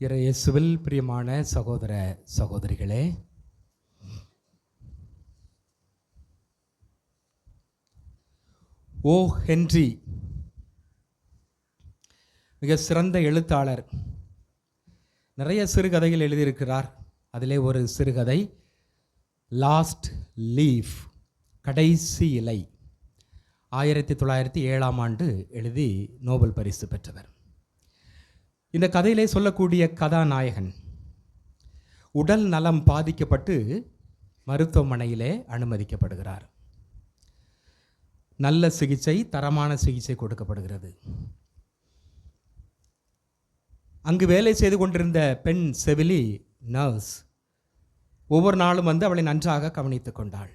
இறையேசுவில் பிரியமான சகோதர சகோதரிகளே ஓ ஹென்றி மிக சிறந்த எழுத்தாளர். நிறைய சிறுகதைகள் எழுதியிருக்கிறார். அதிலே ஒரு சிறுகதை லாஸ்ட் லீஃப் கடைசி இலை ஆயிரத்தி தொள்ளாயிரத்தி ஏழாம் ஆண்டு எழுதி நோபல் பரிசு பெற்றவர். இந்த கதையிலே சொல்லக்கூடிய கதாநாயகன். உடல் நலம் பாதிக்கப்பட்டு மருத்துவமனையிலே அனுமதிக்கப்படுகிறார். நல்ல சிகிச்சை தரமான சிகிச்சை கொடுக்கப்படுகிறது. அங்கு வேலை செய்து கொண்டிருந்த பெண் செவிலி நர்ஸ் ஒவ்வொரு நாளும் வந்து அவளை நன்றாக கவனித்துக் கொண்டாள்.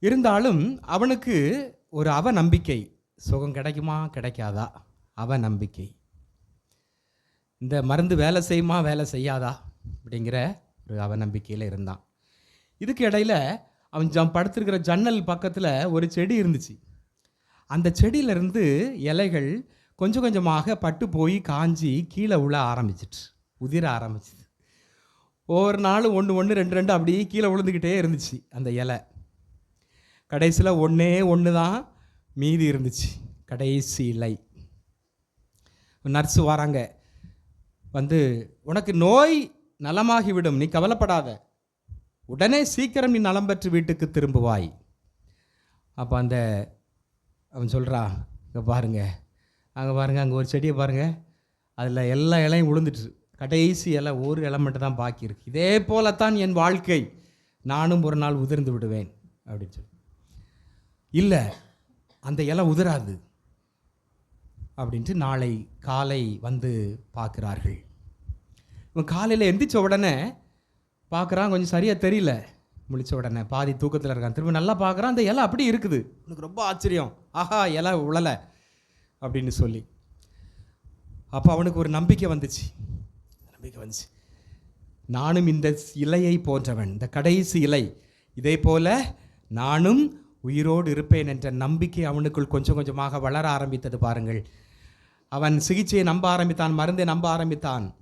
இருந்தாலும் அவனுக்கு ஒரு அவ நம்பிக்கை சுகம் கிடைக்குமா? கிடைக்காதா? அவநம்பிக்கை. இந்த மருந்து வேலை செய்யுமா வேலை செய்யாதா? அப்படிங்கிற ஒரு அவநம்பிக்கையில் இருந்தான். இதுக்கு இடையில அவன் ஜம் படுத்திருக்கிற ஜன்னல் பக்கத்தில் ஒரு செடி இருந்துச்சு. அந்த செடியிலிருந்து இலைகள் கொஞ்சம் கொஞ்சமாக பட்டு போய் காஞ்சி கீழே உள்ள ஆரம்பிச்சிட்டு உதிர ஆரம்பிச்சிது. ஒவ்வொரு நாளும் ஒன்று ஒன்று ரெண்டு ரெண்டு அப்படியே கீழே விழுந்துக்கிட்டே இருந்துச்சு அந்த இலை. கடைசியில் ஒன்றே ஒன்று தான் மீதி இருந்துச்சு. கடைசி இலை. நர்ஸு வராங்க. வந்து உனக்கு நோய் நலமாகிவிடும் நீ கவலைப்படாத. உடனே சீக்கிரம் நீ நலம் பெற்று வீட்டுக்கு திரும்புவாய். அப்போ அந்த அவன் சொல்கிறா இங்கே பாருங்க. அங்கே பாருங்க அங்கே ஒரு செடியை பாருங்கள் அதில் எல்லா இலையும் விழுந்துட்டு கடைசி இலை ஒரு இலை மட்டும் தான் பாக்கி இருக்கு. இதே போலத்தான் என் வாழ்க்கை. நானும் ஒரு நாள் உதிர்ந்து விடுவேன். அப்படின்னு சொல்லி. இல்லை அந்த இலை உதிராது. அப்படின்ட்டு நாளை காலை வந்து பார்க்குறார்கள். இவன் காலையில் எந்திரிச்ச உடனே பார்க்குறான் கொஞ்சம் சரியாக தெரியல. முழிச்ச உடனே பாதி தூக்கத்தில் இருக்கான். திரும்ப நல்லா பார்க்குறான் அந்த இலை அப்படி இருக்குது. உனக்கு ரொம்ப ஆச்சரியம். ஆஹா இலை உழலை அப்படின்னு சொல்லி. அப்போ அவனுக்கு ஒரு நம்பிக்கை வந்துச்சு. நம்பிக்கை வந்துச்சு. நானும் இந்த இலையை போன்றவன் இந்த கடைசி இலை. இதே போல் நானும் உயிரோடு இருப்பேன் என்ற நம்பிக்கை அவனுக்குள் கொஞ்சம் கொஞ்சமாக வளர ஆரம்பித்தது பாருங்கள். அவன் சிகிச்சையை நம்ப ஆரம்பித்தான் மருந்தை நம்ப ஆரம்பித்தான்.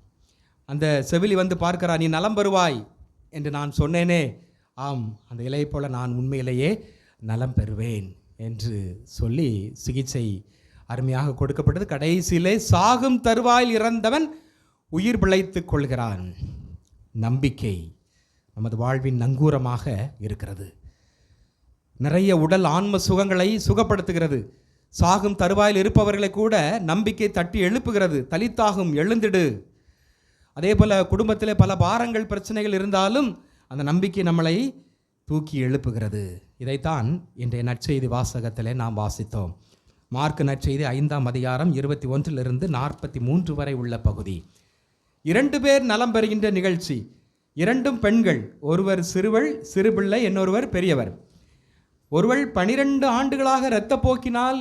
அந்த செவிலி வந்து பார்க்கிறான் நீ நலம் பெறுவாய் என்று நான் சொன்னேனே. ஆம் அந்த இலையை போல நான் உண்மையிலேயே நலம் பெறுவேன் என்று சொல்லி சிகிச்சை அருமையாக கொடுக்கப்பட்டது. கடைசியிலே சாகும் தருவாயில் இறந்தவன் உயிர் பிழைத்துக் கொள்கிறான். நம்பிக்கை நமது வாழ்வின் நங்கூரமாக இருக்கிறது. நிறைய உடல் ஆன்ம சுகங்களை சுகப்படுத்துகிறது. சாகும் தருவாயில் இருப்பவர்களை கூட நம்பிக்கை தட்டி எழுப்புகிறது. தலித்தாகும் எழுந்திடு. அதே போல் குடும்பத்தில் பல பாரங்கள் பிரச்சனைகள் இருந்தாலும் அந்த நம்பிக்கை நம்மளை தூக்கி எழுப்புகிறது. இதைத்தான் இன்றைய நற்செய்தி வாசகத்திலே நாம் வாசித்தோம். மார்க் நற்செய்தி ஐந்தாம் அதிகாரம் இருபத்தி ஒன்றிலிருந்து நாற்பத்தி மூன்று வரை உள்ள பகுதி. இரண்டு பேர் நலம் பெறுகின்ற நிகழ்ச்சி. இரண்டும் பெண்கள். ஒருவர் சிறுவள் சிறுபிள்ளை இன்னொருவர் பெரியவர். ஒருவள் பனிரெண்டு ஆண்டுகளாக இரத்தப்போக்கினால்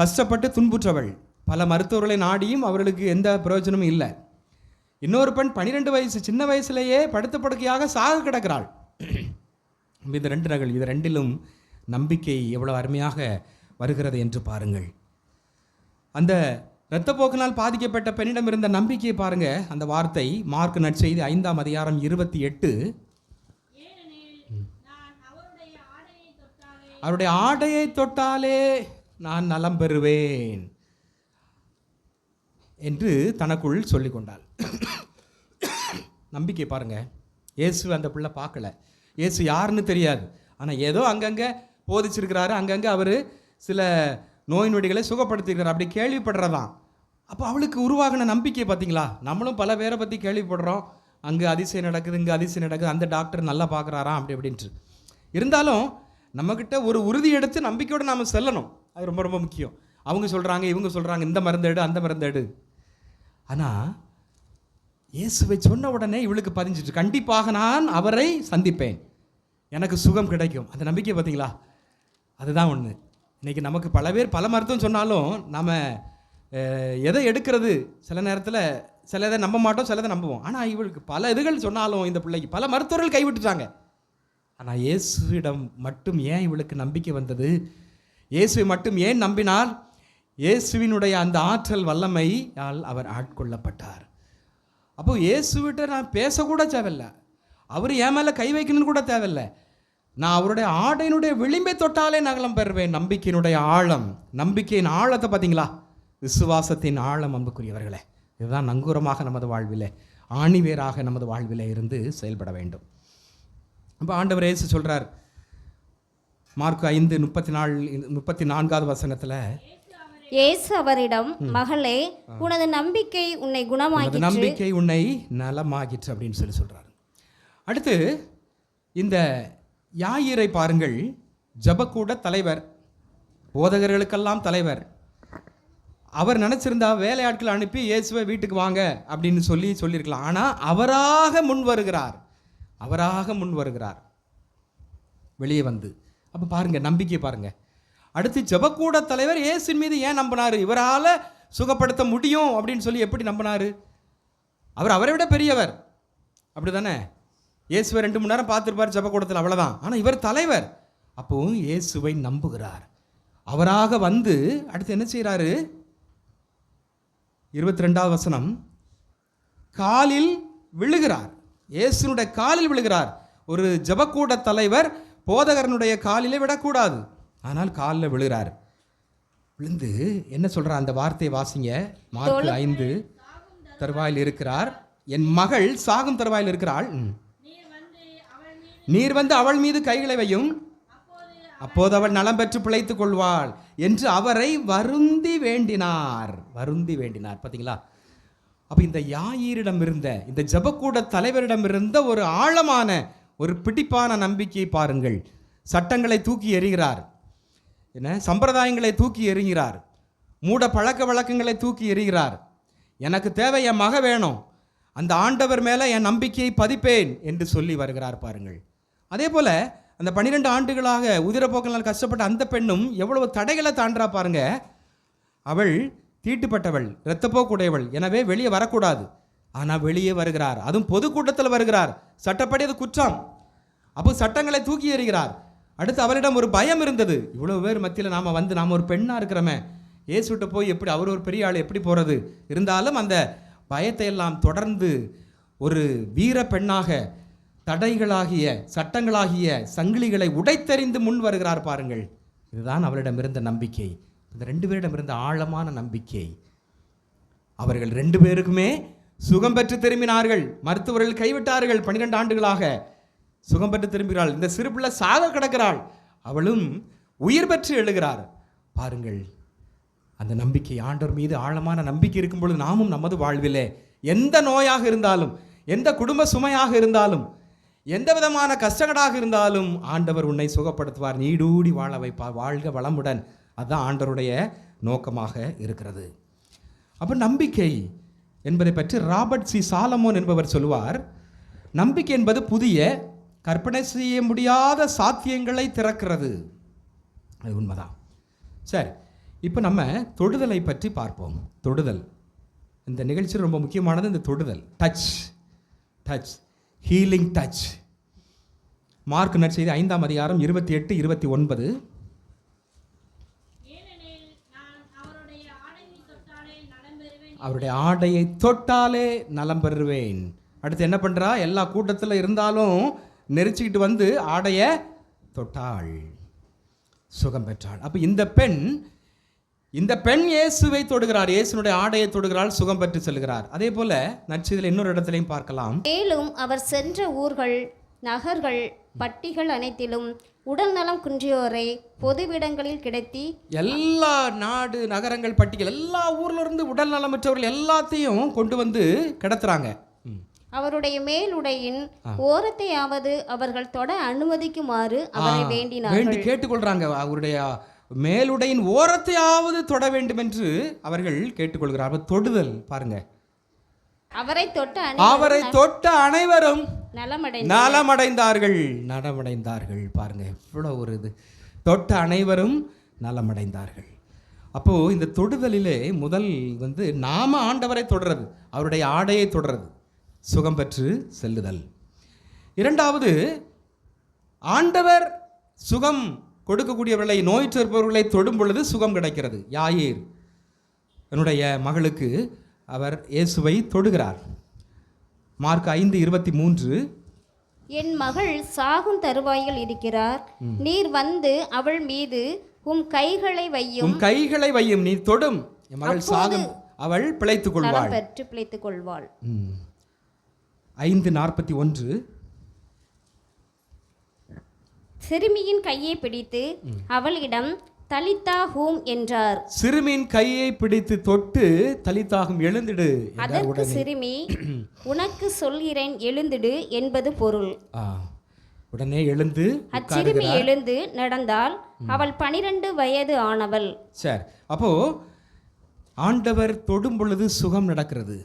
கஷ்டப்பட்டு துன்புற்றவள். பல மருத்துவர்களை நாடியும் அவர்களுக்கு எந்த பிரயோஜனமும் இல்லை. இன்னொரு பெண் பன்னிரெண்டு வயசு சின்ன வயசுலேயே படுத்த படுக்கையாக சாக கிடக்கிறாள். இது ரெண்டு நகல் இது ரெண்டிலும் நம்பிக்கை எவ்வளோ அருமையாக வருகிறது என்று பாருங்கள். அந்த இரத்தப்போக்கினால் பாதிக்கப்பட்ட பெண்ணிடம் இருந்த நம்பிக்கையை பாருங்கள் அந்த வார்த்தை மார்க் நற்செய்தி ஐந்தாம் அதிகாரம் இருபத்தி எட்டு. அவருடைய ஆடையை தொட்டாலே நான் நலம் பெறுவேன் என்று தனக்குள் சொல்லி கொண்டாள் நம்பிக்கை பாருங்கள் இயேசு அந்த பிள்ளை பார்க்கல. இயேசு யாருன்னு தெரியாது. ஆனால் ஏதோ அங்கங்கே போதிச்சிருக்கிறாரு. அங்கங்கே அவர் சில நோய் நொடிகளை சுகப்படுத்திருக்கிறார் அப்படி கேள்விப்படுறதான். அப்போ அவளுக்கு உருவாகின நம்பிக்கை பார்த்தீங்களா நம்மளும் பல பேரை பற்றி கேள்விப்படுறோம். அங்கே அதிசயம் நடக்குது இங்கே அதிசயம் நடக்குது. அந்த டாக்டர் நல்லா பார்க்குறாராம் அப்படி அப்படின்ட்டு. இருந்தாலும் நம்மக்கிட்ட ஒரு உறுதி எடுத்து நம்பிக்கையோடு நாம் செல்லணும். அது ரொம்ப ரொம்ப முக்கியம். அவங்க சொல்கிறாங்க இவங்க சொல்கிறாங்க இந்த மருந்து எடு அந்த மருந்து எடு. ஆனால் இயேசுவை சொன்ன உடனே இவளுக்கு பதிஞ்சிட்டு கண்டிப்பாக நான் அவரை சந்திப்பேன். எனக்கு சுகம் கிடைக்கும். அந்த நம்பிக்கை பார்த்தீங்களா? அதுதான் ஒன்று இன்றைக்கி நமக்கு பல பேர் பல மருத்துவம் சொன்னாலும் நாம் எதை எடுக்கிறது? சில நேரத்தில் சிலதை நம்ப மாட்டோம் சிலதை நம்புவோம். ஆனால் இவளுக்கு பல இதுகள் சொன்னாலும் இந்த பிள்ளைக்கு பல மருத்துவர்கள் கைவிட்டுட்டாங்க. ஆனால் இயேசுவிடம் மட்டும் ஏன் இவளுக்கு நம்பிக்கை வந்தது? இயேசுவை மட்டும் ஏன் நம்பினார்? இயேசுவினுடைய அந்த ஆற்றல் வல்லமையால் அவர் ஆட்கொள்ளப்பட்டார். அப்போ இயேசுவிட்ட நான் பேசக்கூட தேவையில்லை. அவர் என் மேலே கை வைக்கணும்னு கூட தேவையில்லை. நான் அவருடைய ஆடையினுடைய விளிம்பை தொட்டாலே நகலம் பெறுவேன். நம்பிக்கையினுடைய ஆழம் நம்பிக்கையின் ஆழத்தை பார்த்தீங்களா? விசுவாசத்தின் ஆழம் அன்புக்குரியவர்களே இதுதான் நங்கூரமாக நமது வாழ்விலே ஆணிவேராக நமது வாழ்விலே இருந்து செயல்பட வேண்டும். அப்போ ஆண்டவர் இயேசு சொல்றார் மார்க் ஐந்து முப்பத்தி நாலு முப்பத்தி நான்காவது வசனத்தில் இயேசு அவரிடம் மகளே உனது நம்பிக்கை உன்னை குணமாக்கி உனது நம்பிக்கை உன்னை நலமாகிற்று அப்படின்னு சொல்லி சொல்றாரு. அடுத்து இந்த யாயிரை பாருங்கள் ஜபக்கூட தலைவர் போதகர்களுக்கெல்லாம் தலைவர் அவர் நினச்சிருந்தா வேலையாட்களை அனுப்பி இயேசுவை வீட்டுக்கு வாங்க அப்படின்னு சொல்லி சொல்லியிருக்கலாம். ஆனால் அவராக முன் வருகிறார் அவராக முன் வருகிறார். வெளியே வந்து. அப்போ பாருங்கள் நம்பிக்கை பாருங்க. அடுத்து ஜெபக்கூட தலைவர் ஏசின் மீது ஏன் நம்பினார்? இவரால் சுகப்படுத்த முடியும் அப்படின்னு சொல்லி எப்படி நம்பினார்? அவர் அவரை விட பெரியவர். அப்படி தானே இயேசுவை ரெண்டு மணி நேரம் பார்த்துருப்பார் ஜெபக்கூடத்தில் அவ்வளோதான் ஆனால் இவர் தலைவர். அப்போவும் இயேசுவை நம்புகிறார். அவராக வந்து அடுத்து என்ன செய்கிறாரு இருபத்தி ரெண்டாவது வசனம் காலில் விழுகிறார். இயேசுனுடைய காலில் விழுகிறார். ஒரு ஜெபக்கூட தலைவர் போதகரனுடைய காலிலே விடக்கூடாது. ஆனால் காலில் விழுகிறார். விழுந்து என்ன சொல்றார் அந்த வார்த்தையை வாசிங்க? மார்க் ஐந்து. தருவாயில் இருக்கிறார். என் மகள் சாகும் தருவாயில் இருக்கிறாள். நீர் வந்து அவள் மீது கைகளை வையும். அப்போது அவள் நலம் பெற்று பிழைத்துக் கொள்வாள் என்று அவரை வருந்தி வேண்டினார். வருந்தி வேண்டினார். பாத்தீங்களா? அப்போ இந்த யாயிரிடம் இருந்த இந்த ஜபக்கூட தலைவரிடம் இருந்த ஒரு ஆழமான ஒரு பிடிப்பான நம்பிக்கையை பாருங்கள். சட்டங்களை தூக்கி எறிகிறார். என்ன? சம்பிரதாயங்களை தூக்கி எறிகிறார். மூட பழக்க வழக்கங்களை தூக்கி எறிகிறார். எனக்கு தேவை என் மக வேணும். அந்த ஆண்டவர் மேலே என் நம்பிக்கையை பதிப்பேன் என்று சொல்லி வருகிறார் பாருங்கள். அதே போல் அந்த பன்னிரெண்டு ஆண்டுகளாக உதிரப்போக்கனால் கஷ்டப்பட்ட அந்த பெண்ணும் எவ்வளவு தடைகளை தாண்டா பாருங்க. அவள் தீட்டுப்பட்டவள் இரத்தப்போக்குடையவள். எனவே வெளியே வரக்கூடாது. ஆனால் வெளியே வருகிறார். அதுவும் பொதுக்கூட்டத்தில் வருகிறார். சட்டப்படி அது குற்றம். அப்போ சட்டங்களை தூக்கி எறிகிறார். அடுத்து அவரிடம் ஒரு பயம் இருந்தது. இவ்வளோ பேர் மத்தியில் நாம் வந்து நாம் ஒரு பெண்ணாக இருக்கிறோமே. ஏசுட்டு போய் எப்படி அவர் ஒரு பெரிய ஆள் எப்படி போகிறது இருந்தாலும் அந்த பயத்தை எல்லாம் தொடர்ந்து ஒரு வீர பெண்ணாக தடைகளாகிய சட்டங்களாகிய சங்கிலிகளை உடைத்தறிந்து முன் வருகிறார் பாருங்கள். இதுதான் அவரிடம் இருந்த நம்பிக்கை. இந்த ரெண்டு பேரிடம் இருந்த ஆழமான நம்பிக்கை. அவர்கள் ரெண்டு பேருக்குமே சுகம் பெற்று திரும்பினார்கள். மருத்துவர்கள் கைவிட்டார்கள் பன்னிரெண்டு ஆண்டுகளாக. சுகம் பெற்று திரும்புகிறாள். இந்த சிறு பிள்ளை சாக கிடக்கிறாள். அவளும் உயிர் பெற்று எழுகிறார். பாருங்கள் அந்த நம்பிக்கை ஆண்டவர் மீது ஆழமான நம்பிக்கை இருக்கும் பொழுது நாமும் நமது வாழ்விலே எந்த நோயாக இருந்தாலும் எந்த குடும்ப சுமையாக இருந்தாலும் எந்த விதமான கஷ்டங்களாக இருந்தாலும் ஆண்டவர் உன்னை சுகப்படுத்துவார். நீடூடி வாழ வைப்பார். வாழ்க வளமுடன். அதுதான் ஆண்டருடைய நோக்கமாக இருக்கிறது. அப்போ நம்பிக்கை என்பதை பற்றி ராபர்ட் சி. சாலமோன் என்பவர் சொல்லுவார் நம்பிக்கை என்பது புதிய கற்பனை செய்ய முடியாத சாத்தியங்களை திறக்கிறது. அது உண்மைதான். சரி இப்போ நம்ம தொடுதலை பற்றி பார்ப்போம். தொடுதல். இந்த நிகழ்ச்சி ரொம்ப முக்கியமானது இந்த தொடுதல். Touch touch healing touch Mark நற்செய்தி ஐந்தாம் அதிகாரம் இருபத்தி எட்டு இருபத்தி ஒன்பது. அவருடைய ஆடையை தொட்டாலே நலம் பெறுவேன். அடுத்து என்ன பண்ணுறா எல்லா கூட்டத்தில் இருந்தாலும் நெரிச்சிக்கிட்டு வந்து ஆடையை தொட்டாள். சுகம் பெற்றாள். அப்போ இந்த பெண் இந்த பெண் இயேசுவை தொடுகிறார். இயேசுனுடைய ஆடையை தொடுகிறாள் சுகம் பெற்று செல்கிறார். அதே போல நற்செய்தியில் இன்னொரு இடத்துலையும் பார்க்கலாம். மேலும் அவர் சென்ற ஊர்கள் நகர்கள் பட்டிகள் அனைத்திலும் உடல் நலம் குன்றியோரை பொதுவிடங்களில் கிடத்தி எல்லா நாடு நகரங்கள் பட்டியல் எல்லா ஊர்ல இருந்து உடல் நலமற்றவர்கள் எல்லாத்தையும் கொண்டு வந்து கிடத்துறாங்க. அவருடைய மேலுடையின் ஓரத்தையாவது அவர்கள் தொட அனுமதிக்குமாறு அவரை வேண்டினார்கள். வேண்டி கேட்டுக்கொள்றாங்க. அவருடைய மேலுடையின் ஓரத்தையாவது தொட வேண்டும் என்று அவர்கள் கேட்டுக்கொள்கிறார் தொடுதல் பாருங்க. அவரை தொட்ட அவரை தொட்ட அனைவரும் நலமடை நலமடைந்தார்கள். நலமடைந்தார்கள் பாருங்க இவ்வளோ ஒரு இது. தொட்ட அனைவரும் நலமடைந்தார்கள். அப்போ இந்த தொடுதலிலே முதல் வந்து நாம ஆண்டவரை தொடறது அவருடைய ஆடையை தொடறது சுகம் பெற்று செல்லுதல். இரண்டாவது ஆண்டவர் சுகம் கொடுக்கக்கூடியவர்களை நோய் இருப்பவர்களை தொடும் பொழுது சுகம் கிடைக்கிறது. யாயீர் என்னுடைய மகளுக்கு அவர் இயேசுவை தொடுகிறார். மார்க் ஐந்து இருபத்தி மூன்று. என் மகள் சாகும் தருவாயில் இருக்கிறார். நீர் வந்து அவள் மீது உம் கைகளை வையும். உன் கைகளை வையும் நீ தொடும். என் மகள் சாகும் அவள் பிழைத்துக் கொள்வாள். பெற்று பிழைத்துக் கொள்வாள். ஐந்து நாற்பத்தி ஒன்று. சிறுமியின் கையை பிடித்து அவளிடம் தலித்தா ஹூம் என்றார். சிறுமியின் கையை பிடித்து தொட்டு தலித்தாகும் எழுந்திடு அதற்கு சிறுமி உனக்கு சொல்கிறேன் எழுந்திடு என்பது பொருள். உடனே எழுந்து அச்சிறுமி எழுந்து நடந்தால் அவள் பனிரெண்டு வயது ஆனவள். சரி அப்போ ஆண்டவர் தொடும் பொழுது சுகம் நடக்கிறது.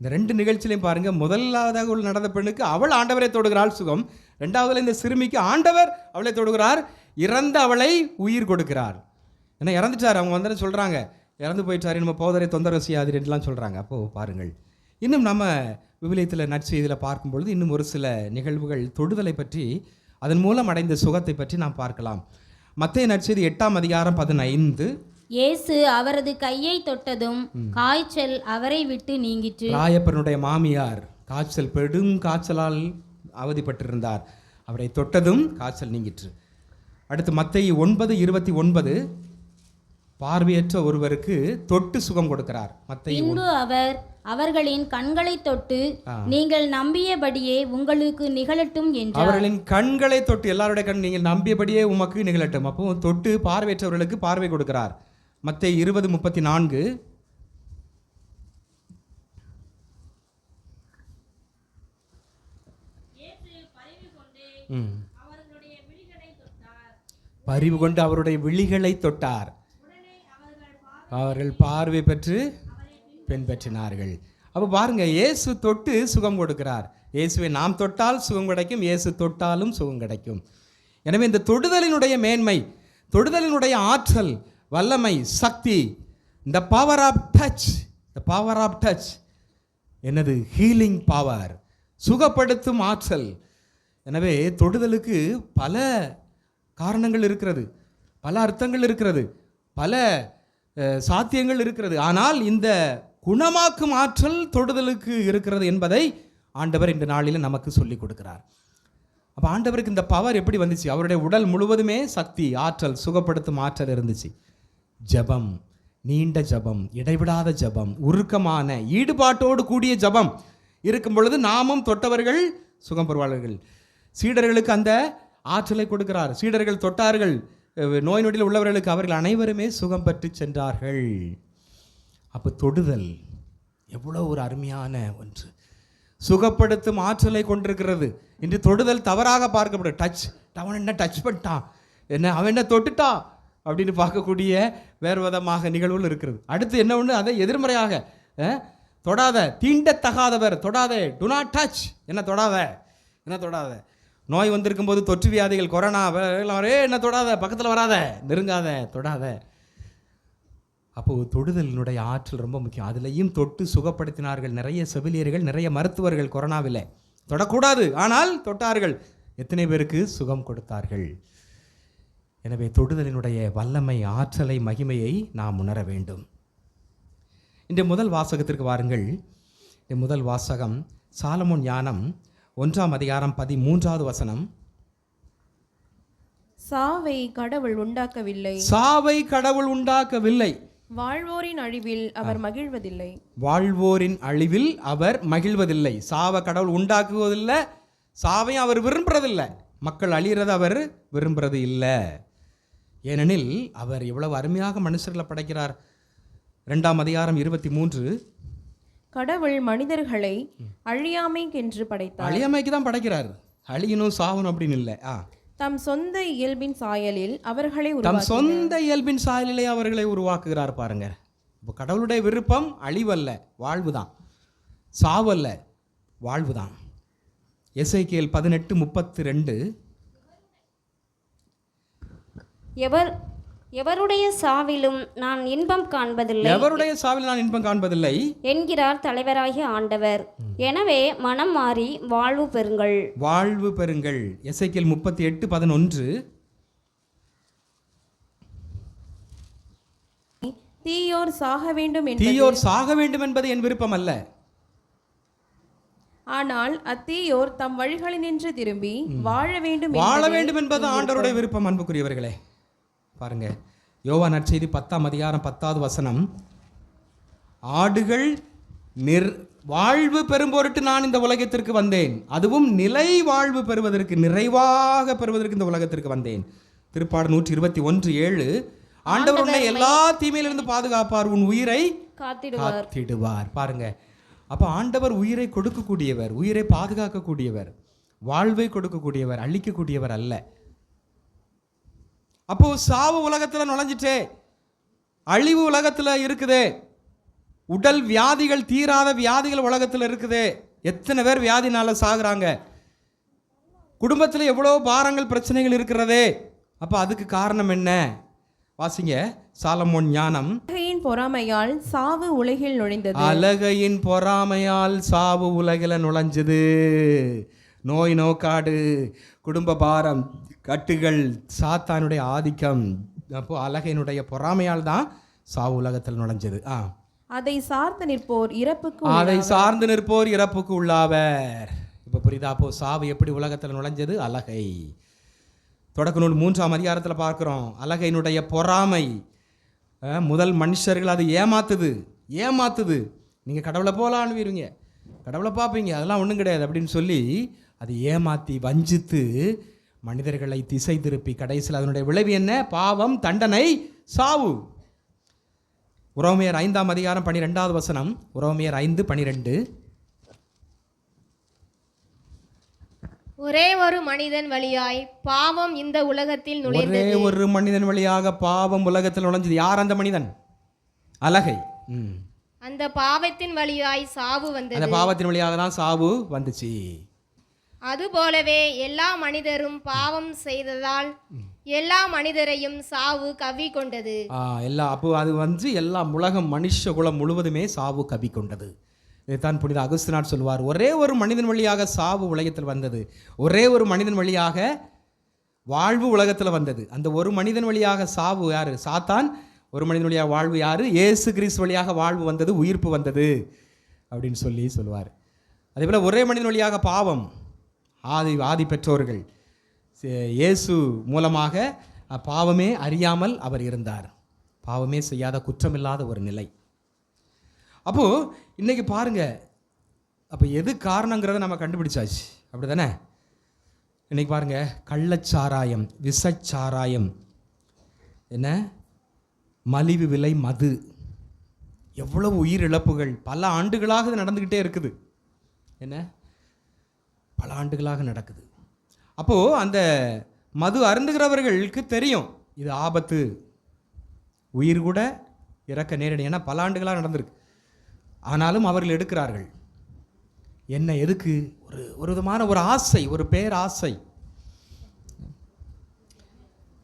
இந்த ரெண்டு நிகழ்ச்சியிலையும் பாருங்க முதலாவதாக நடந்த பெண்ணுக்கு அவள் ஆண்டவரை தொடுகிறாள் சுகம். ரெண்டாவதுல இந்த சிறுமிக்கு ஆண்டவர் அவளை தொடுகிறார். இறந்த அவளை உயிர் கொடுக்கிறார். ஏன்னா இறந்துட்டார். அவங்க வந்து சொல்றாங்க இறந்து போயிட்டாரு நம்ம போதரை தொந்தரவு செய்யாதுலாம் சொல்றாங்க. அப்போ பாருங்கள். இன்னும் நம்ம விவிலியத்தில் நற்செய்தியில் பார்க்கும் பொழுது இன்னும் ஒரு சில நிகழ்வுகள் தொடுதலை பற்றி அதன் மூலம் அடைந்த சுகத்தை பற்றி நாம் பார்க்கலாம். மத்திய நற்செய்தி எட்டாம் அதிகாரம் பதினைந்து. இயேசு அவரது கையை தொட்டதும் காய்ச்சல் அவரை விட்டு நீங்கிற்று. ராயப்பனுடைய மாமியார் காய்ச்சல் பெரும் காய்ச்சலால் அவதிப்பட்டிருந்தார். அவரை தொட்டதும் காய்ச்சல் நீங்கிற்று. அடுத்து மத்தேயு ஒன்பது இருபத்தி ஒன்பது. பார்வையற்ற ஒருவருக்கு தொட்டு சுகம் கொடுக்கிறார். மத்தேயு பின்பு அவர் அவர்களின் கண்களை தொட்டு நீங்கள் நம்பியபடியே உங்களுக்கு நிகழட்டும் என்றார். அவர்களின் கண்களை தொட்டு எல்லாருடைய கண் நீங்கள் நம்பியபடியே உமக்கு நிகழட்டும். அப்போ தொட்டு பார்வையற்றவர்களுக்கு பார்வை கொடுக்கிறார். மத்தேயு இருபது முப்பத்தி நான்கு. ம். பரிவு கொண்டு அவருடைய விழிகளை தொட்டார். அவர்கள் பார்வை பெற்று பின்பற்றினார்கள் அப்போ பாருங்க இயேசு தொட்டு சுகம் கொடுக்கிறார். இயேசுவை நாம் தொட்டால் சுகம் கிடைக்கும் இயேசு தொட்டாலும் சுகம் கிடைக்கும். எனவே இந்த தொடுதலினுடைய மேன்மை தொடுதலினுடைய ஆற்றல் வல்லமை சக்தி இந்த power of touch the power of touch என்னது? ஹீலிங் பவர் சுகப்படுத்தும் ஆற்றல். எனவே தொடுதலுக்கு பல காரணங்கள் இருக்கிறது பல அர்த்தங்கள் இருக்கிறது பல சாத்தியங்கள் இருக்கிறது. ஆனால் இந்த குணமாக்கும் ஆற்றல் தொடுதலுக்கு இருக்கிறது என்பதை ஆண்டவர் இந்த நாளில் நமக்கு சொல்லிக் கொடுக்கிறார். அப்போ ஆண்டவருக்கு இந்த பவர் எப்படி வந்துச்சு? அவருடைய உடல் முழுவதுமே சக்தி ஆற்றல் சுகப்படுத்தும் ஆற்றல் இருந்துச்சு. ஜெபம் நீண்ட ஜெபம் இடைவிடாத ஜெபம் உருக்கமான ஈடுபாட்டோடு கூடிய ஜெபம் இருக்கும் பொழுது நாமும் தொட்டவர்கள் சுகம் பெறுவார்கள் சீடர்களுக்கு அந்த ஆற்றலை கொடுக்கிறார். சீடர்கள் தொட்டார்கள். நோய் நொடியில் உள்ளவர்களுக்கு அவர்கள் அனைவருமே சுகம் பெற்று சென்றார்கள். அப்போ தொடுதல் எவ்வளோ ஒரு அருமையான ஒன்று. சுகப்படுத்தும் ஆற்றலை கொண்டிருக்கிறது. இன்று தொடுதல் தவறாக பார்க்கப்படும். டச் அவன் என்ன டச் பண்ணிட்டான்? என்ன அவன் என்ன தொட்டுட்டான் அப்படின்னு பார்க்கக்கூடிய வேறு விதமாக நிகழ்வுகள் இருக்கிறது. அடுத்து என்ன ஒன்று அதை எதிர்மறையாக தொடாத தீண்டத்தகாதவர் தொடாதே டு நாட் டச் என்ன தொடாத? என்ன தொடாத? நோய் வந்திருக்கும் போது தொற்று வியாதிகள் கொரோனா எல்லாம் என்ன தொடாத? பக்கத்தில் வராத. நெருங்காத. தொடாத. அப்போது தொடுதலினுடைய ஆற்றல் ரொம்ப முக்கியம். அதுலேயும் தொட்டு சுகப்படுத்தினார்கள் நிறைய செவிலியர்கள் நிறைய மருத்துவர்கள் கொரோனாவில். தொடக்கூடாது. ஆனால் தொட்டார்கள். எத்தனை பேருக்கு சுகம் கொடுத்தார்கள்? எனவே தொடுதலினுடைய வல்லமை ஆற்றலை மகிமையை நாம் உணர வேண்டும். இந்த முதல் வாசகத்திற்கு வாருங்கள். இந்த முதல் வாசகம் சாலமோன் ஞானம் ஒன்றாம் அதிகாரம் பதிமூன்றாவது வசனம். சாவை கடவுள் உண்டாக்கவில்லை. சாவை கடவுள் உண்டாக்கவில்லை. வாழ்வோரின் அழிவில் அவர் மகிழ்வதில்லை. வாழ்வோரின் அழிவில் அவர் மகிழ்வதில்லை. சாவை கடவுள் உண்டாக்குவதில்லை. சாவையும் அவர் விரும்புறதில்லை. மக்கள் அழிகிறத அவர் விரும்புறது இல்லை. ஏனெனில் அவர் எவ்வளவு அருமையாக மனுஷர்களை படைக்கிறார். ரெண்டாம் அதிகாரம் இருபத்தி மூன்று. கடவுள் மனிதர்களை அழியாமைக்கென்று படைத்தார். அழியமைக்கு தான் படைக்கிறார். அழியணும் சாவணும் அப்படின்னு இல்லை. ஆ. தம் சொந்த இயல்பின் சாயலில் அவர்களை தம் சொந்த இயல்பின் சாயலிலே அவர்களை உருவாக்குகிறார் பாருங்க. இப்போ கடவுளுடைய விருப்பம் அழிவல்ல வாழ்வு தான் சாவல்ல வாழ்வு தான் எஸ்ஐகேல் பதினெட்டு முப்பத்தி ரெண்டு. எவர் எவருடைய சாவிலும் நான் இன்பம் காண்பதில்லை. எவருடைய சாவில் நான் இன்பம் காண்பதில்லை? என்கிறார் தலைவராகிய ஆண்டவர். எனவே மனம் மாறி வாழ்வு பெறுங்கள். வாழ்வு பெறுங்கள். எஸ்ஐகேல் முப்பத்தி எட்டு பதினொன்று. தீயோர் சாக வேண்டும் என்பது தீயோர் சாக வேண்டும் என்பது என் விருப்பம் அல்ல. ஆனால் அத்தீயோர் தம் வழிகளினின்று திரும்பி வாழ வேண்டும் வாழ என்பதே வேண்டும் என்பது ஆண்டவருடைய விருப்பம் அன்புக்குரியவர்களே. பாருங்க. யோவா நற்செய்தி பத்தாம் அதிகாரம் பத்தாவது வசனம். ஆடுகள் நிர் வாழ்வு பெறும் பொருட்டு நான் இந்த உலகத்திற்கு வந்தேன். அதுவும் நிலை வாழ்வு பெறுவதற்கு நிறைவாக பெறுவதற்கு இந்த உலகத்திற்கு வந்தேன். திருப்பாடு நூற்றி இருபத்தி ஒன்று ஏழு. ஆண்டவர் உன்னை எல்லா தீமையிலிருந்து பாதுகாப்பார் உன் உயிரை காத்திடுவார். பாருங்க. அப்ப ஆண்டவர் உயிரை கொடுக்கக்கூடியவர் உயிரை பாதுகாக்கக்கூடியவர் வாழ்வை கொடுக்கக்கூடியவர் அழிக்கக்கூடியவர் அல்ல. அப்போ சாவு உலகத்துல நுழைஞ்சிட்டே அழிவு உலகத்துல இருக்குதே. உடல் வியாதிகள் தீராத வியாதிகள் உலகத்துல இருக்குதே. எத்தனை பேர் வியாதினால சாகுறாங்க? குடும்பத்தில் எவ்வளோ பாரங்கள் பிரச்சனைகள் இருக்கிறதே? அப்போ அதுக்கு காரணம் என்ன? வாசிங்க. சாலமோன் ஞானம். அழகையின் பொறாமையால் சாவு உலகில் நுழைந்தது. அழகையின் பொறாமையால் சாவு உலகில் நுழைஞ்சது. நோய் நோக்காடு. குடும்ப பாரம். கட்டுகள் சாத்தானுடைய ஆதிக்கம். அப்போ அழகையினுடைய பொறாமையால் தான் சாவு உலகத்தில் நுழைஞ்சது. ஆ. அதை சார்ந்து நிற்போர் இறப்புக்கு அதை சார்ந்து நிற்போர் இறப்புக்கு உள்ளாவர். இப்போ புரியுதா? அப்போ சாவு எப்படி உலகத்தில் நுழைஞ்சது? அழகை. தொடக்க நூல் மூன்றாம் அதிகாரத்தில் பார்க்குறோம். அழகையினுடைய பொறாமை முதல் மனுஷர்கள் அது ஏமாத்துது. ஏமாத்துது. நீங்கள் கடவுளை போல ஆணுவீருங்க. கடவுளை பார்ப்பீங்க. அதெல்லாம் ஒன்றும் கிடையாது அப்படின்னு சொல்லி அது ஏமாத்தி வஞ்சித்து மனிதர்களை திசை திருப்பி கடைசியில் அதனுடைய விளைவு என்ன? பாவம் தண்டனை சாவு. உரோமையர் ஐந்தாம் அதிகாரம் பனிரெண்டாவது வசனம். உரோமையர் ஐந்து பனிரெண்டு. ஒரே ஒரு மனிதன் வழியாய் பாவம் இந்த உலகத்தில் ஒரே ஒரு மனிதன் வழியாக பாவம் உலகத்தில் நுழைஞ்சது. யார் அந்த மனிதன்? அலகை. அந்த பாவத்தின் வழியாய் சாவு வந்தது. அந்த பாவத்தின் வழியாக தான் சாவு வந்துச்சு. அதுபோலவே எல்லா மனிதரும் பாவம் செய்ததால் எல்லா மனிதரையும் சாவு கவி கொண்டது. ஆ, எல்லா அப்போ அது வந்து எல்லா உலகம் மனுஷ குலம் முழுவதுமே சாவு கவி கொண்டது. இதைத்தான் புனித அகுஸ்தினார் சொல்வார். ஒரே ஒரு மனிதன் வழியாக சாவு உலகத்தில் வந்தது. ஒரே ஒரு மனிதன் வழியாக வாழ்வு உலகத்தில் வந்தது. அந்த ஒரு மனிதன் வழியாக சாவு யாரு? சாத்தான். ஒரு மனிதன் வழியாக வாழ்வு யாரு? இயேசு கிறிஸ்து வழியாக வாழ்வு வந்தது உயிர்ப்பு வந்தது அப்படின்னு சொல்லி சொல்லுவார் அதே போல் ஒரே மனிதன் வழியாக பாவம். ஆதி ஆதி பெற்றோர்கள் இயேசு மூலமாக பாவமே அறியாமல் அவர் இருந்தார். பாவமே செய்யாத குற்றமில்லாத ஒரு நிலை. அப்போது இன்றைக்கி பாருங்க அப்போ எது காரணங்கிறத நம்ம கண்டுபிடிச்சாச்சு. அப்படி தானே இன்னைக்கு பாருங்க கள்ளச்சாராயம் விசச்சாராயம் என்ன? மலிவு விலை மது. எவ்வளவு உயிரிழப்புகள். பல ஆண்டுகளாக இது நடந்துக்கிட்டே இருக்குது. என்ன? பல ஆண்டுகளாக நடக்குது. அப்போது அந்த மது அருந்துகிறவர்களுக்கு தெரியும் இது ஆபத்து உயிர் கூட இறக்க நேரிடும் ஏன்னா பல ஆண்டுகளாக நடந்திருக்கு. ஆனாலும் அவர்கள் எடுக்கிறார்கள். என்ன எதுக்கு? ஒரு ஒரு விதமான ஒரு ஆசை ஒரு பேராசை.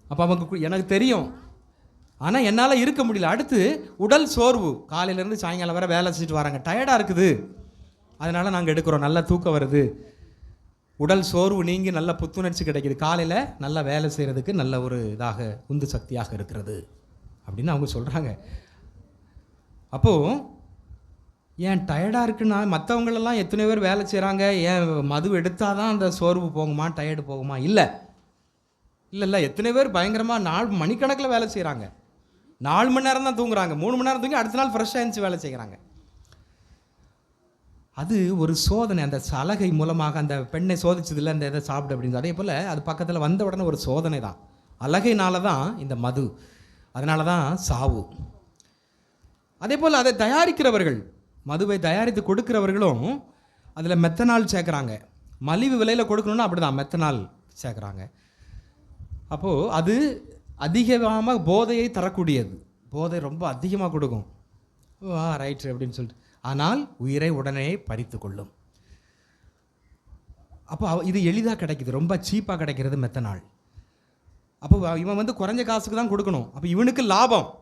அப்போ அவங்க கு- எனக்கு தெரியும். ஆனால் என்னால் இருக்க முடியல. அடுத்து உடல் சோர்வு. காலையிலேருந்து சாயங்காலம் வரை வேலை செஞ்சுட்டு வராங்க. டயர்டாக இருக்குது. அதனால் நாங்கள் எடுக்கிறோம். நல்லா தூக்கம் வருது. உடல் சோர்வு நீங்கி நல்ல புத்துணர்ச்சி கிடைக்கிது. காலையில் நல்லா வேலை செய்கிறதுக்கு நல்ல ஒரு இதாக உந்து சக்தியாக இருக்கிறது. அப்படின்னு அவங்க சொல்கிறாங்க அப்போது ஏன் டயர்டாக இருக்குன்னா மற்றவங்களெல்லாம் எத்தனை பேர் வேலை செய்கிறாங்க ஏன் மது எடுத்தால் தான் அந்த சோர்வு போகுமா டயர்டு போகுமா? இல்லை. இல்லை இல்லை. எத்தனை பேர் பயங்கரமாக நாலு மணிக்கணக்கில் வேலை செய்கிறாங்க நாலு மணி நேரம் தான் தூங்குறாங்க. மூணு மணி நேரம் தூங்கி அடுத்த நாள் ஃப்ரெஷ்ஷாக இருந்துச்சு வேலை செய்கிறாங்க அது ஒரு சோதனை அந்த சலகை மூலமாக அந்த பெண்ணை சோதிச்சதில்ல அந்த இதை சாப்பிடு அப்படின்னு அதே போல் அது பக்கத்தில் வந்த உடனே ஒரு சோதனை தான். அழகைனால தான் இந்த மது அதனால தான் சாவு. அதே போல் அதை தயாரிக்கிறவர்கள் மதுவை தயாரித்து கொடுக்கிறவர்களும் அதில் மெத்தனால் சேர்க்குறாங்க. மலிவு விலையில் கொடுக்கணும்னா அப்படி தான் மெத்தனால் சேர்க்குறாங்க. அப்போது அது அதிகமாக போதையை தரக்கூடியது. போதை ரொம்ப அதிகமாக கொடுக்கும். வா ரைட்டு அப்படின்னு சொல்லிட்டு. ஆனால் உயிரை உடனே பறித்து கொள்ளும் அப்போ அவ- இது எளிதாக கிடைக்குது. ரொம்ப சீப்பாக கிடைக்கிறது மெத்தனால். அப்போ இவன் வந்து குறைஞ்ச காசுக்கு தான் கொடுக்கணும். அப்போ இவனுக்கு லாபம்.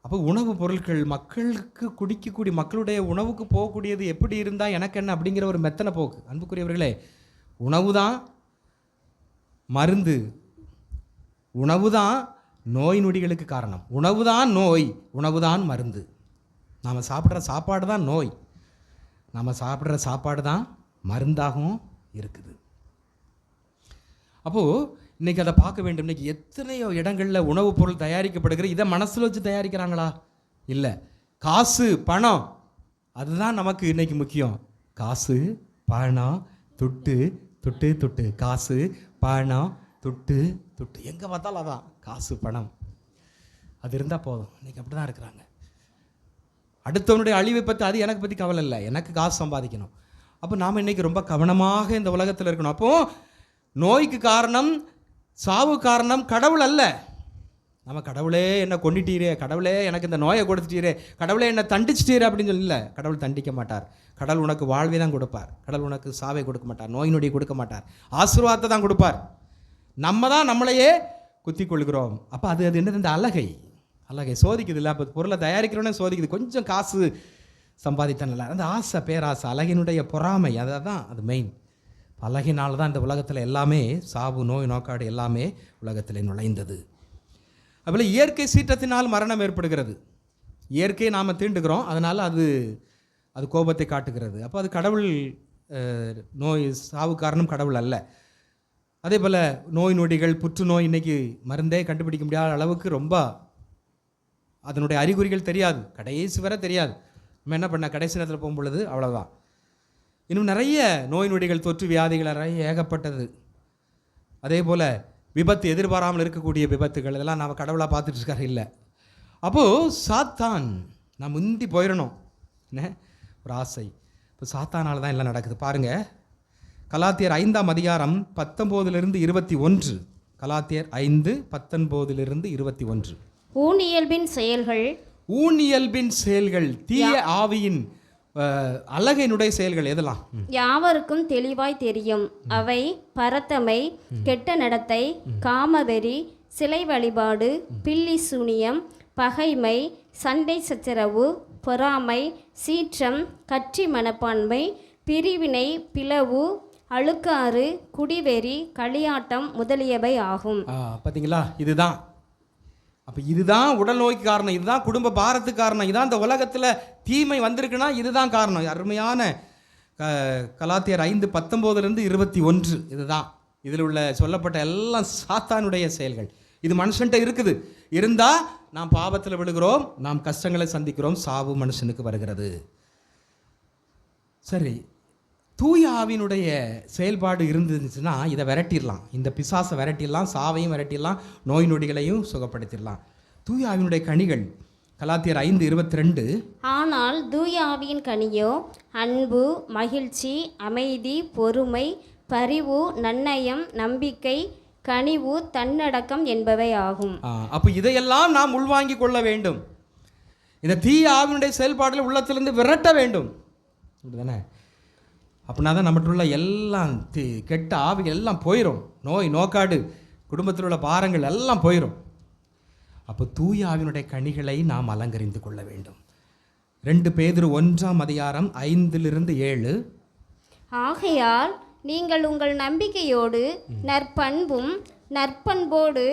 அப்போ உணவுப் பொருட்கள் மக்களுக்கு குடிக்கக்கூடிய மக்களுடைய உணவுக்கு போகக்கூடியது எப்படி இருந்தால் எனக்கு என்ன அப்படிங்கிற ஒரு மெத்தனை போக்கு. அன்புக்குரியவர்களே உணவு தான் மருந்து. உணவு தான் நோய் நொடிகளுக்கு காரணம். உணவு தான் நோய் உணவு தான் மருந்து. நாம் சாப்பிட்ற சாப்பாடு தான் நோய். நம்ம சாப்பிட்ற சாப்பாடு தான் மருந்தாகவும் இருக்குது. அப்போது இன்றைக்கி அதை பார்க்க வேண்டும். இன்றைக்கி எத்தனையோ இடங்களில் உணவுப் பொருள் தயாரிக்கப்படுகிற இதை மனசில் வச்சு தயாரிக்கிறாங்களா? இல்லை. காசு பணம் அதுதான் நமக்கு இன்றைக்கி முக்கியம். காசு பணம் துட்டு துட்டு துட்டு. காசு பணம் துட்டு துட்டு. எங்கே பார்த்தாலும் அதான். காசு பணம். அது இருந்தால் போதும். இன்றைக்கி அப்படி தான் இருக்கிறாங்க. அடுத்தவனுடைய அழிவை பற்றி அது எனக்கு பற்றி கவலை இல்லை. எனக்கு காசு சம்பாதிக்கணும். அப்போ நாம் இன்றைக்கி ரொம்ப கவனமாக இந்த உலகத்தில் இருக்கணும். அப்போது நோய்க்கு காரணம் சாவு காரணம் கடவுள் அல்ல. நம்ம கடவுளே என்னை கொண்டுட்டீரே கடவுளே எனக்கு இந்த நோயை கொடுத்துட்டீரே கடவுளே என்னை தண்டிச்சிட்டீரே அப்படின்னு சொல்லி இல்லை கடவுள் தண்டிக்க மாட்டார். கடவுள் உனக்கு வாழ்வை தான் கொடுப்பார். கடவுள் உனக்கு சாவை கொடுக்க மாட்டார் நோய் நொடி கொடுக்க மாட்டார். ஆசீர்வாதத்தை தான் கொடுப்பார். நம்ம தான் நம்மளையே குத்தி கொள்கிறோம் அப்போ அது அது என்னது? இந்த அழகை. அழகை சோதிக்குது இல்லை? அப்போ பொருளை தயாரிக்கிறோன்னே சோதிக்குது. கொஞ்சம் காசு சம்பாதித்தனில்ல அந்த ஆசை பேராசை அழகினுடைய பொறாமை அதை தான் அது மெயின் அழகினால் தான் இந்த உலகத்தில் எல்லாமே சாவு நோய் நோக்காடு எல்லாமே உலகத்தில் நுழைந்தது. அதில் இயற்கை சீற்றத்தினால் மரணம் ஏற்படுகிறது. இயற்கையை நாம் தீண்டுகிறோம். அதனால் அது அது கோபத்தை காட்டுகிறது. அப்போ அது கடவுள் நோய் சாவு காரணம் கடவுள் அல்ல. அதே போல் நோய் நொடிகள் புற்றுநோய் இன்றைக்கி மருந்தே கண்டுபிடிக்க முடியாத அளவுக்கு ரொம்ப அதனுடைய அறிகுறிகள் தெரியாது. கடைசி வரை தெரியாது. நம்ம என்ன பண்ண கடைசி நேரத்தில் போகும்பொழுது அவ்வளோதான் இன்னும் நிறைய நோய் நொடிகள் தொற்று வியாதிகள் நிறைய ஏகப்பட்டது. அதே போல் விபத்து எதிர்பாராமல் இருக்கக்கூடிய விபத்துகள் இதெல்லாம் நாம் கடவுளாக பார்த்துட்டு இருக்காரு இல்லை. அப்போது சாத்தான் நான் முந்தி போயிடணும் என்ன? ஒரு ஆசை. இப்போ சாத்தானால் தான் எல்லாம் நடக்குது. பாருங்கள் கலாத்தியர் ஐந்தாம் அதிகாரம் பத்தொம்போதிலிருந்து இருபத்தி ஒன்று. கலாத்தியர் ஐந்து பத்தொன்போதிலிருந்து இருபத்தி ஒன்று. ஊனியல்பின் செயல்கள் ஊனியல்பின் செயல்கள் தீய ஆவியின் அழகினுடைய செயல்கள் எதெல்லாம். யாவருக்கும் தெளிவாய் தெரியும். அவை பரத்தமை கெட்ட நடத்தை காமவெறி சிலை வழிபாடு பில்லி சூனியம் பகைமை சண்டை சச்சரவு பொறாமை சீற்றம் கற்றி மனப்பான்மை பிரிவினை பிளவு அழுக்காறு குடிவெறி களியாட்டம் முதலியவை ஆகும். பார்த்தீங்களா இதுதான். அப்போ இதுதான் உடல் நோய்க்கு காரணம் இதுதான் குடும்ப பாரத்துக்கு காரணம் இதான் இந்த உலகத்தில் தீமை வந்திருக்குன்னா இதுதான் காரணம். அருமையான க கலாத்தியர் ஐந்து பத்தொம்போதுலேருந்து இருபத்தி ஒன்று இதுதான். இதில் உள்ள சொல்லப்பட்ட எல்லாம் சாத்தானுடைய செயல்கள். இது மனுஷன்ட்ட இருக்குது. இருந்தால் நாம் பாவத்தில் விழுகிறோம் நாம் கஷ்டங்களை சந்திக்கிறோம் சாவு மனுஷனுக்கு வருகிறது. சரி தூய ஆவியினுடைய செயல்பாடு இருந்துச்சுன்னா இதை விரட்டிடலாம். இந்த பிசாசை விரட்டிடலாம் சாவையும் விரட்டிடலாம் நோய் நொடிகளையும் சுகப்படுத்திடலாம். தூய ஆவியினுடைய கனிகள் கலாத்தியர் ஐந்து இருபத்தி ரெண்டு ஆனால் தூய ஆவியின் கனியோ அன்பு மகிழ்ச்சி அமைதி பொறுமை பரிவு நன்னயம் நம்பிக்கை கனிவு தன்னடக்கம் என்பவை ஆகும். அப்போ இதையெல்லாம் நாம் உள்வாங்கிக் கொள்ள வேண்டும். இந்த தீய ஆவியினுடைய செயல்பாடுல உள்ளத்திலிருந்து விரட்ட வேண்டும். அப்படிதானே? அப்படின்னா தான் நம்மகிட்ட உள்ள எல்லாம் கெட்ட ஆவிகள் எல்லாம் போயிடும் நோய் நோக்காடு குடும்பத்தில் உள்ள பாரங்கள் எல்லாம் போயிடும் அப்போ தூய ஆவியினுடைய கனிகளை நாம் அலங்கரிந்து கொள்ள வேண்டும். ரெண்டு பேதுரு ஒன்றாம் அதிகாரம் ஐந்திலிருந்து ஏழு. ஆகையால் நீங்கள் உங்கள் நம்பிக்கையோடு நற்பண்பும் நற்பண்போடு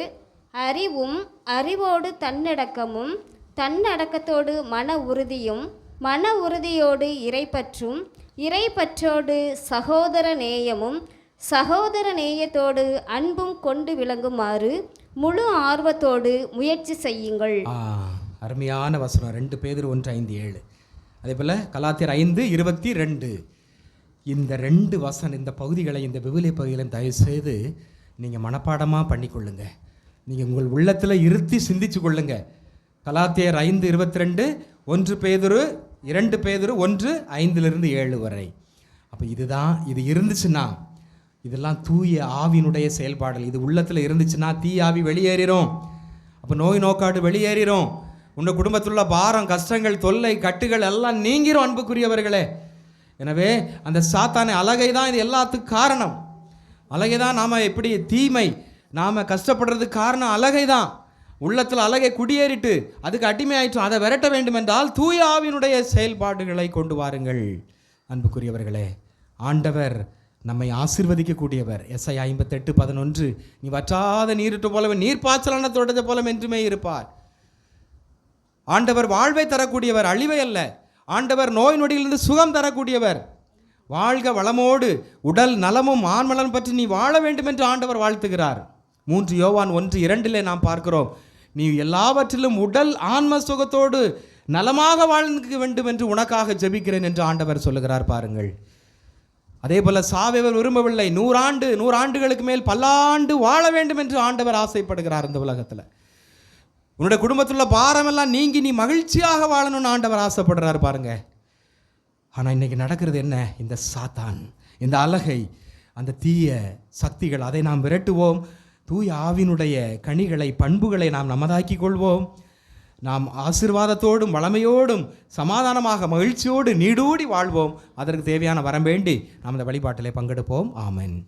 அறிவும் அறிவோடு தன்னடக்கமும் தன்னடக்கத்தோடு மன உறுதியும் மன உறுதியோடு இறைப்பற்றும் இறைப்பற்றோடு சகோதர நேயமும் சகோதர நேயத்தோடு அன்பும் கொண்டு விளங்குமாறு முழு ஆர்வத்தோடு முயற்சி செய்யுங்கள். அருமையான வசனம். ரெண்டு பேர் ஒன்று ஐந்து ஏழு. அதே போல் கலாத்தியர் ஐந்து இருபத்தி ரெண்டு. இந்த ரெண்டு வசனம் இந்த பகுதிகளை இந்த விவிலிய பகுதிகளையும் தயவுசெய்து நீங்கள் மனப்பாடமாக பண்ணிக்கொள்ளுங்க. நீங்கள் உங்கள் உள்ளத்தில் இருத்தி சிந்திச்சு கொள்ளுங்க. கலாத்தியர் ஐந்து இருபத்தி ரெண்டு ஒன்று பேதொரு இரண்டு பேதர் ஒன்று ஐந்திலிருந்து ஏழு வரை. அப்போ இதுதான் இது இருந்துச்சுன்னா இதெல்லாம் தூய ஆவியினுடைய செயல்பாடுகள். இது உள்ளத்தில் இருந்துச்சுன்னா தீய ஆவி வெளியேறிடும் அப்போ நோய் நோக்காடு வெளியேறிடும் உன்னை குடும்பத்தில் உள்ள பாரம் கஷ்டங்கள் தொல்லை கட்டுகள் எல்லாம் நீங்கிரும் அன்புக்குரியவர்களே. எனவே அந்த சாத்தானை அழகை தான் இது எல்லாத்துக்கும் காரணம். அழகை தான் நாம் எப்படி தீமை நாம் கஷ்டப்படுறதுக்கு காரணம் அழகை தான். உள்ளத்தில் அழகை குடியேறிட்டு அதுக்கு அடிமையாயிட்டோம் அதை விரட்ட வேண்டுமென்றால் தூய ஆவினுடைய செயல்பாடுகளை கொண்டு வாருங்கள். அன்புக்குரியவர்களே ஆண்டவர் நம்மை ஆசிர்வதிக்கக்கூடியவர். எஸ்ஐ ஐம்பத்தெட்டு பதினொன்று. நீ வற்றாத நீரிட்டு போலவே நீர்ப்பாய்ச்சலான தொடர்ந்த போல என்றுமே இருப்பார். ஆண்டவர் வாழ்வை தரக்கூடியவர் அழிவை அல்ல. ஆண்டவர் நோய் நொடியிலிருந்து சுகம் தரக்கூடியவர். வாழ்க வளமோடு உடல் நலமும் ஆண்மலன் பற்றி நீ வாழ வேண்டும் என்று ஆண்டவர் வாழ்த்துகிறார். மூன்று யோவான் ஒன்று இரண்டிலே நாம் பார்க்கிறோம். நீ எல்லாவற்றிலும் உடல் ஆன்ம சுகத்தோடு நலமாக வாழ்ந்து வேண்டும் என்று உனக்காக ஜெபிக்கிறேன் என்று ஆண்டவர் சொல்லுகிறார் பாருங்கள். அதே போல் சாவைவர் விரும்பவில்லை நூறாண்டு நூறாண்டுகளுக்கு மேல் பல்லாண்டு வாழ வேண்டும் என்று ஆண்டவர் ஆசைப்படுகிறார் இந்த உலகத்தில். உன்னோட குடும்பத்தில் உள்ள பாரமெல்லாம் நீங்கி நீ மகிழ்ச்சியாக வாழணும்னு ஆண்டவர் ஆசைப்படுறாரு பாருங்க. ஆனால் இன்னைக்கு நடக்கிறது என்ன? இந்த சாத்தான் இந்த அலகை அந்த தீய சக்திகள் அதை நாம் விரட்டுவோம். தூய ஆவினுடைய கனிகளை பண்புகளை நாம் நமதாக்கிக் கொள்வோம் நாம் ஆசீர்வாதத்தோடும் வளமையோடும் சமாதானமாக மகிழ்ச்சியோடு நீடூடி வாழ்வோம். அதற்கு தேவையான வரம் வேண்டி நாம் இந்த வழிபாட்டிலே பங்கெடுப்போம். ஆமென்.